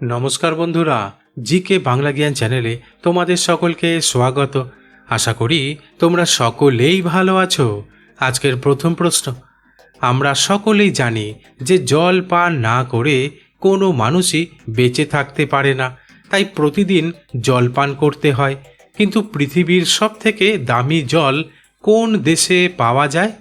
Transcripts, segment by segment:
নমস্কার বন্ধুরা, জিকে বাংলা জ্ঞান চ্যানেলে তোমাদের সকলকে স্বাগত। আশা করি তোমরা সকলেই ভালো আছো। আজকের প্রথম প্রশ্ন, আমরা সকলেই জানি যে জল পান না করে কোনো মানুষই বেঁচে থাকতে পারে না, তাই প্রতিদিন জল পান করতে হয়। কিন্তু পৃথিবীর সব থেকে দামি জল কোন দেশে পাওয়া যায়?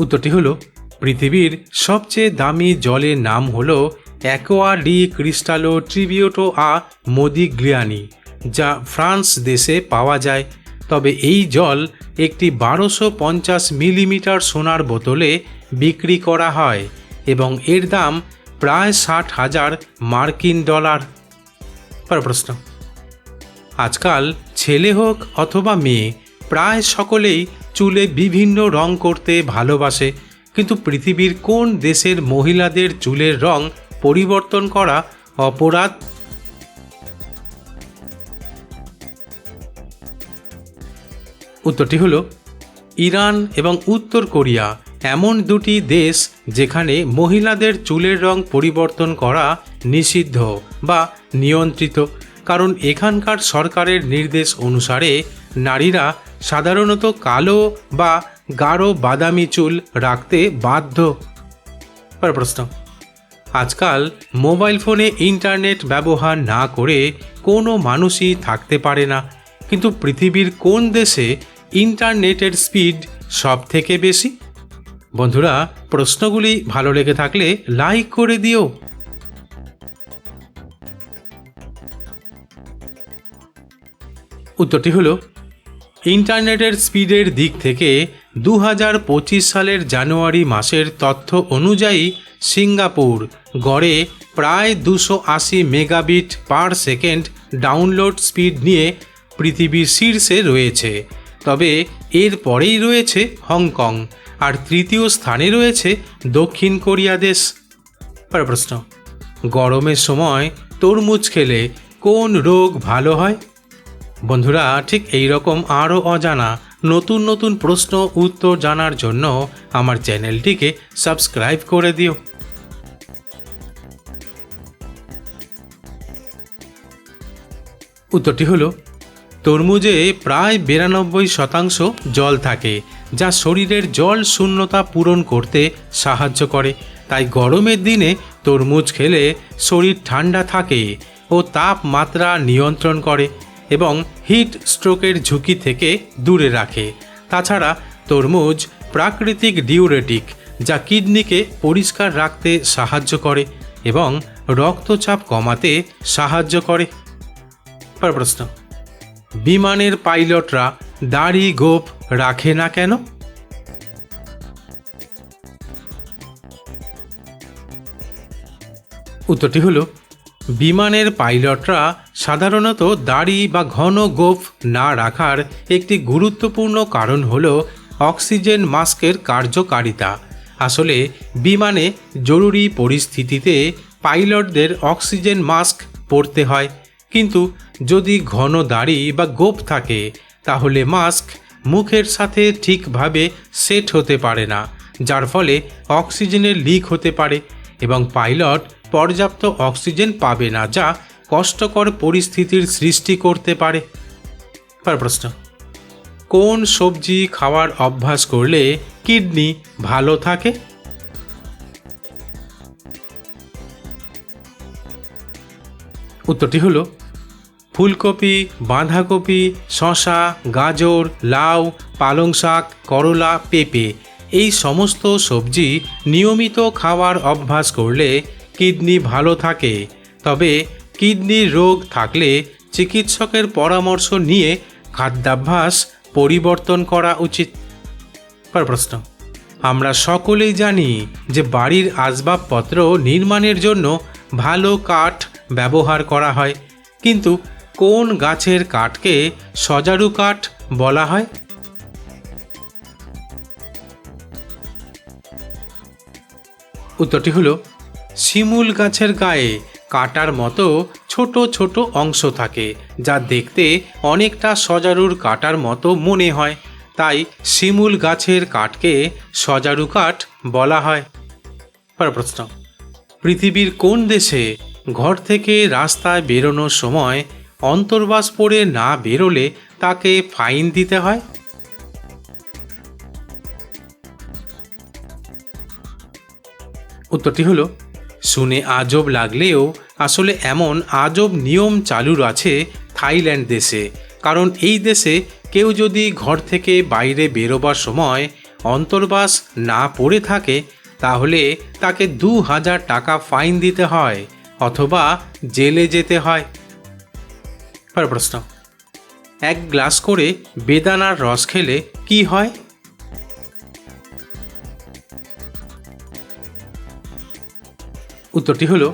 উত্তরটি হলো, পৃথিবীর সবচেয়ে দামি জলের নাম হলো অ্যাকোয়া ডি ক্রিস্টালো ট্রিবিউটো আ মোদিগ্লিয়ানি, যা ফ্রান্স দেশে পাওয়া যায়। তবে এই জল একটি বারোশো পঞ্চাশ মিলিমিটার সোনার বোতলে বিক্রি করা হয় এবং এর দাম প্রায় ষাট হাজার মার্কিন ডলার। পরের প্রশ্ন। আজকাল ছেলে হোক অথবা মেয়ে প্রায় সকলেই চুলে বিভিন্ন রং করতে ভালোবাসে, কিন্তু পৃথিবীর কোন দেশের মহিলাদের চুলের রং পরিবর্তন করা অপরাধ? উত্তরটি হলো, ইরান এবং উত্তর কোরিয়া এমন দুটি দেশ যেখানে মহিলাদের চুলের রং পরিবর্তন করা নিষিদ্ধ বা নিয়ন্ত্রিত, কারণ এখানকার সরকারের নির্দেশ অনুসারে নারীরা সাধারণত কালো বা গাঢ় বাদামি চুল রাখতে বাধ্য। প্রশ্ন। আজকাল মোবাইল ফোনে ইন্টারনেট ব্যবহার না করে কোনো মানুষই থাকতে পারে না। কিন্তু পৃথিবীর কোন দেশে ইন্টারনেটের স্পিড সব থেকে বেশি? বন্ধুরা, প্রশ্নগুলি ভালো লেগে থাকলে লাইক করে দিও। উত্তরটি হলো ইন্টারনেটের স্পিডের দিক থেকে দু হাজার পঁচিশ সালের জানুয়ারি মাসের তথ্য অনুযায়ী সিঙ্গাপুর গড়ে প্রায় দুশো আশি megabit per second download speed নিয়ে পৃথিবীর শীর্ষে রয়েছে। তবে এর পরেই রয়েছে হংকং, আর তৃতীয় স্থানে রয়েছে দক্ষিণ কোরিয়া দেশ। প্রশ্ন, গরমের সময় তরমুজ খেলে কোন রোগ ভালো হয়? বন্ধুরা, ঠিক এই রকম আরও অজানা নতুন নতুন প্রশ্ন, উত্তর জানার জন্য আমার চ্যানেলটিকে সাবস্ক্রাইব করে দিও। উত্তরটি হলো, তরমুজে প্রায় বিরানব্বই শতাংশ জল থাকে, যা শরীরের জল শূন্যতা পূরণ করতে সাহায্য করে। তাই গরমের দিনে তরমুজ খেলে শরীর ঠান্ডা থাকে ও তাপমাত্রা নিয়ন্ত্রণ করে। এবং হিট স্ট্রোকের ঝুঁকি থেকে দূরে রাখে। তাছাড়া তরমুজ প্রাকৃতিক ডিউরেটিক, যা কিডনিকে পরিষ্কার রাখতে সাহায্য করে এবং রক্তচাপ কমাতে সাহায্য করে। প্রশ্ন, বিমানের পাইলটরা দাড়ি গোপ রাখে না কেন? উত্তরটি হলো, বিমানের পাইলটরা সাধারণত দাড়ি বা ঘন গোফ না রাখার একটি গুরুত্বপূর্ণ কারণ হল অক্সিজেন মাস্কের কার্যকারিতা। আসলে বিমানে জরুরি পরিস্থিতিতে পাইলটদের অক্সিজেন মাস্ক পরতে হয়। কিন্তু যদি ঘন দাড়ি বা গোপ থাকে, তাহলে মাস্ক মুখের সাথে ঠিকভাবে সেট হতে পারে না, যার ফলে অক্সিজেনের লিক হতে পারে এবং পাইলট পর্যাপ্ত অক্সিজেন পাবে না, যা কষ্টকর পরিস্থিতির সৃষ্টি করতে পারে। পর প্রশ্ন, কোন সবজি খাওয়ার অভ্যাস করলে কিডনি ভালো থাকে? উত্তরটি হলো, ফুলকপি, বাঁধাকপি শশা গাজর, লাউ, পালং শাক, করলা, পেঁপে এই সমস্ত সবজি নিয়মিত খাওয়ার অভ্যাস করলে কিডনি ভালো থাকে। তবে কিডনির রোগ থাকলে চিকিৎসকের পরামর্শ নিয়ে খাদ্যাভ্যাস পরিবর্তন করা উচিত। প্রশ্ন। আমরা সকলেই জানি যে বাড়ির আসবাবপত্র নির্মাণের জন্য ভালো কাঠ ব্যবহার করা হয়, কিন্তু কোন গাছের কাঠকে সজারু কাঠ বলা হয়? উত্তরটি হলো, শিমুল গাছের গায়ে কাটার মতো ছোট ছোট অংশ থাকে, যা দেখতে অনেকটা সজারুর কাটার মতো মনে হয়। তাই শিমুল গাছের কাঠকে সজারু কাঠ বলা হয়। প্রশ্ন। পৃথিবীর কোন দেশে ঘর থেকে রাস্তায় বেরোনোর সময় অন্তর্বাস পরে না বেরোলে তাকে ফাইন দিতে হয়? উত্তরটি হলো শুনে আজব লাগলেও আসলে এমন আজব নিয়ম চালু আছে থাইল্যান্ড দেশে। কারণ এই দেশে কেউ যদি ঘর থেকে বাইরে বেরোবার সময় অন্তর্বাস না পড়ে থাকে, তাহলে তাকে দু হাজার টাকা ফাইন দিতে হয় অথবা জেলে যেতে হয়। প্রশ্ন। এক গ্লাস করে বেদানার রস খেলে কি হয়? উত্তরটি হলো,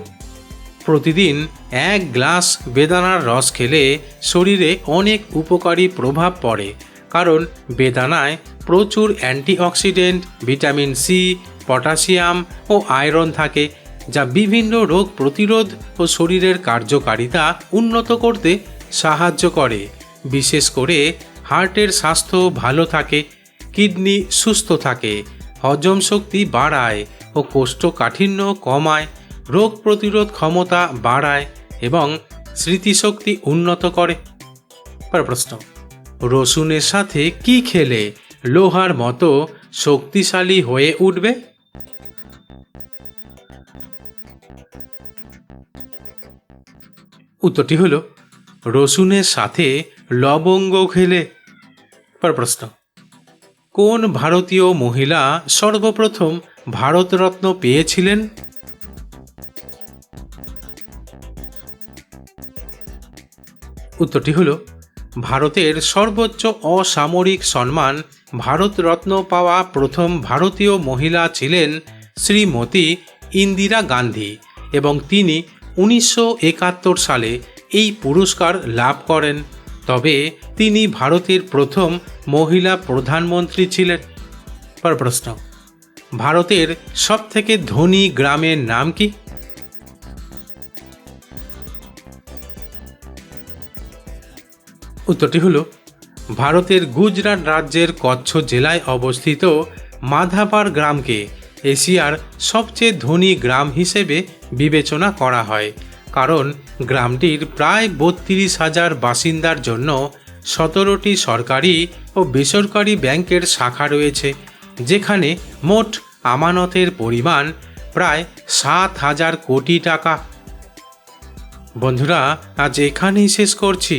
প্রতিদিন এক গ্লাস বেদানার রস খেলে শরীরে অনেক উপকারী প্রভাব পড়ে, কারণ বেদানায় প্রচুর অ্যান্টিঅক্সিডেন্ট, ভিটামিন সি, পটাশিয়াম ও আয়রন থাকে, যা বিভিন্ন রোগ প্রতিরোধ ও শরীরের কার্যকারিতা উন্নত করতে সাহায্য করে। বিশেষ করে হার্টের স্বাস্থ্য ভালো থাকে, কিডনি সুস্থ থাকে, হজম শক্তি বাড়ায় ও কোষ্ঠকাঠিন্য কমায় রোগ প্রতিরোধ ক্ষমতা বাড়ায় এবং স্মৃতিশক্তি উন্নত করে। প্রশ্ন, রসুনের সাথে কি খেলে লোহার মতো শক্তিশালী হয়ে উঠবে? উত্তরটি হলো, রসুনের সাথে লবঙ্গ খেলে। প্রশ্ন, কোন ভারতীয় মহিলা সর্বপ্রথম ভারতরত্ন পেয়েছিলেন? উত্তরটি হলো, ভারতের সর্বোচ্চ অসামরিক সম্মান ভারতরত্ন পাওয়া প্রথম ভারতীয় মহিলা ছিলেন শ্রীমতী ইন্দিরা গান্ধী এবং তিনি উনিশশো একাত্তর সালে এই পুরস্কার লাভ করেন। তবে তিনি ভারতের প্রথম মহিলা প্রধানমন্ত্রী ছিলেন। পর প্রশ্ন, ভারতের সবথেকে ধনী গ্রামের নাম কি? উত্তরটি হলো, ভারতের গুজরাট রাজ্যের কচ্ছ জেলায় অবস্থিত মাধাপার গ্রামকে এশিয়ার সবচেয়ে ধনী গ্রাম হিসেবে বিবেচনা করা হয়। কারণ গ্রামটির প্রায় বত্রিশ হাজার বাসিন্দার জন্য সতেরোটি সরকারি ও বেসরকারি ব্যাংকের শাখা রয়েছে, যেখানে মোট আমানতের পরিমাণ প্রায় সাত হাজার কোটি টাকা। বন্ধুরা, আজ এখানেই শেষ করছি।